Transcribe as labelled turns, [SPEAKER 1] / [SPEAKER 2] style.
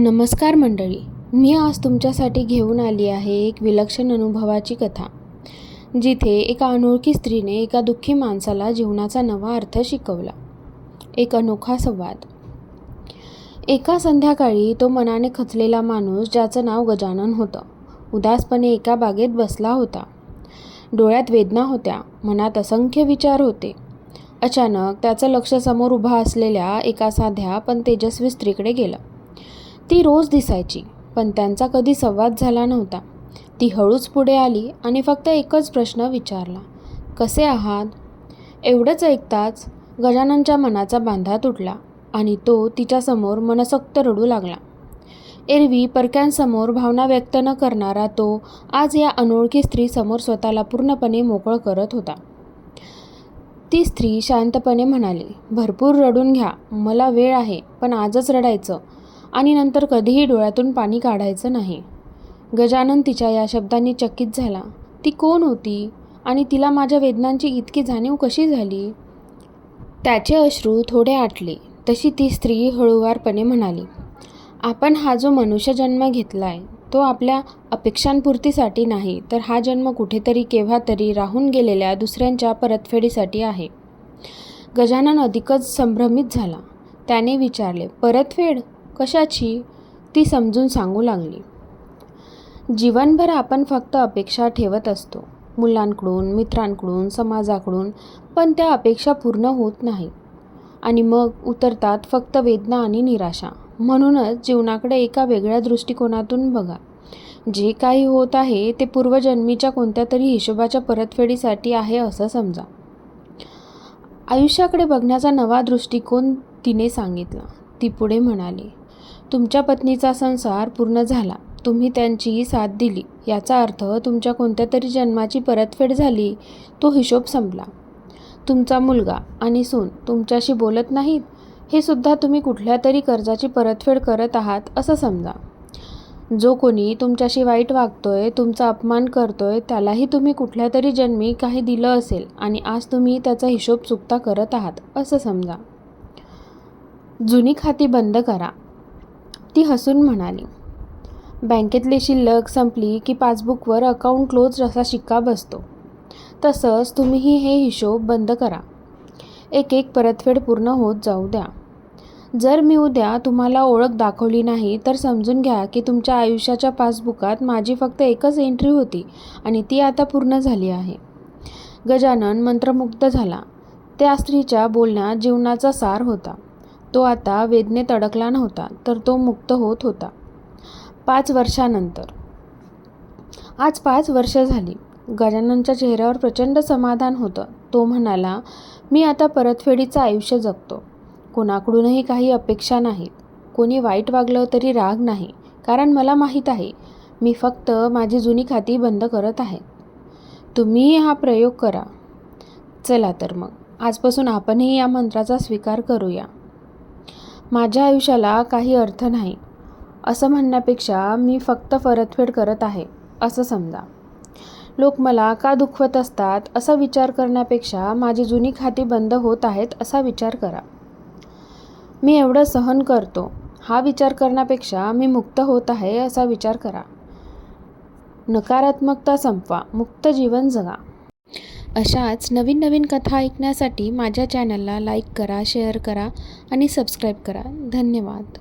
[SPEAKER 1] नमस्कार मंडळी मी आज तुमच्यासाठी घेऊन आली आहे एक विलक्षण अनुभवाची कथा जिथे एका अनोळखी स्त्रीने एका दुःखी माणसाला जीवनाचा नवा अर्थ शिकवला. एक अनोखा संवाद. एका संध्याकाळी तो मनाने खचलेला माणूस ज्याचं नाव गजानन होतं उदासपणे एका बागेत बसला होता. डोळ्यात वेदना होत्या मनात असंख्य विचार होते. अचानक त्याचं लक्ष समोर उभा असलेल्या एका साध्या पण तेजस्वी स्त्रीकडे गेलं. ती रोज दिसायची पण त्यांचा कधी संवाद झाला नव्हता. ती हळूच पुढे आली आणि फक्त एकच प्रश्न विचारला. कसे आहात? एवढंच ऐकताच गजाननच्या मनाचा बांधा तुटला आणि तो तिच्यासमोर मनसक्त रडू लागला. एरवी परक्यांसमोर भावना व्यक्त न करणारा तो आज या अनोळखी स्त्रीसमोर स्वतःला पूर्णपणे मोकळं करत होता. ती स्त्री शांतपणे म्हणाली भरपूर रडून घ्या. मला वेळ आहे पण आजच रडायचं. आणि नंतर कधीही डोळ्यातून पाणी काढायचं नाही. गजानन तिच्या या शब्दांनी चकित झाला. ती कोण होती? आणि तिला माझ्या वेदनांची इतकी जाणीव कशी झाली? त्याचे अश्रू थोडे आटले. तशी ती स्त्री हळूवारपणे म्हणाली आपण हा जो मनुष्य जन्म घेतला आहे तो आपल्या अपेक्षांपूर्तीसाठी नाही तर हा जन्म कुठेतरी केव्हा तरी राहून गेलेल्या दुसऱ्यांच्या परतफेडीसाठी आहे. गजानन अधिकच संभ्रमित झाला. त्याने विचारले परतफेड? कशाची ती समजून सांगू लागली. जीवनभर आपण फक्त अपेक्षा ठेवत असतो. मुलांकडून मित्रांकडून समाजाकडून पण त्या अपेक्षा पूर्ण होत नाही. आणि मग उतरतात फक्त वेदना आणि निराशा. म्हणूनच जीवनाकडे एका वेगळ्या दृष्टिकोनातून बघा. जे काही होत आहे ते पूर्वजन्मीच्या कोणत्या तरी हिशोबाच्या परतफेडीसाठी आहे असं समजा. आयुष्याकडे बघण्याचा नवा दृष्टिकोन तिने सांगितला. ती पुढे म्हणाली तुमच्या पत्नीचा संसार पूर्ण झाला. तुम्ही त्यांची साथ दिली. याचा अर्थ तुमच्या कोणत्या तरी जन्माची परतफेड झाली तो हिशोब संपला. तुमचा मुलगा आणि सून तुमच्याशी बोलत नाहीत? हे सुद्धा तुम्ही कुठल्या तरी कर्जाची परतफेड करत आहात असं समजा. जो कोणी तुमच्याशी वाईट वागतोय तुमचा अपमान करतोय त्यालाही तुम्ही कुठल्या तरी जन्मी काही दिलं असेल आणि आज तुम्ही त्याचा हिशोब चुकता करत आहात असं समजा. जुनी खाती बंद करा. ती हसून म्हणाली बँकेतली शिल्लक संपली की पासबुकवर अकाउंट क्लोज असा शिक्का बसतो तसंच तुम्हीही हे हिशोब बंद करा. एक एक परतफेड पूर्ण होत जाऊ द्या. जर मी उद्या तुम्हाला ओळख दाखवली नाही तर समजून घ्या की तुमच्या आयुष्याच्या पासबुकात माझी फक्त एकच एंट्री होती आणि ती आता पूर्ण झाली आहे. गजानन मंत्रमुग्ध झाला. त्या स्त्रीच्या बोलण्यात जीवनाचा सार होता. तो आता वेदनेत अडकला नव्हता तर तो मुक्त होत होता. पाच वर्षानंतर. आज पाच वर्ष झाली. गजाननच्या चेहऱ्यावर प्रचंड समाधान होतं. तो म्हणाला मी आता परतफेडीचं आयुष्य जगतो. कोणाकडूनही काही अपेक्षा नाहीत कोणी वाईट वागलं तरी राग नाही. कारण मला माहीत आहे मी फक्त माझी जुनी खाती बंद करत आहे. तुम्हीही हा प्रयोग करा. चला तर मग. आजपासून आपणही या मंत्राचा स्वीकार करूया. माझ्या आयुष्याला काही अर्थ नाही. असं म्हणण्यापेक्षा मी फक्त परतफेड करत आहे असं समजा. लोक मला का दुखवत असतात असा विचार करण्यापेक्षा माझी जुनी खाती बंद होत आहेत असा विचार करा. मी एवढं सहन करतो हा विचार करण्यापेक्षा मी मुक्त होत आहे असा विचार करा. नकारात्मकता संपवा मुक्त जीवन जगा. अशाच नवीन नवीन कथा ऐकण्यासाठी माझ्या चॅनलला लाईक करा शेअर करा आणि सबस्क्राईब करा. धन्यवाद.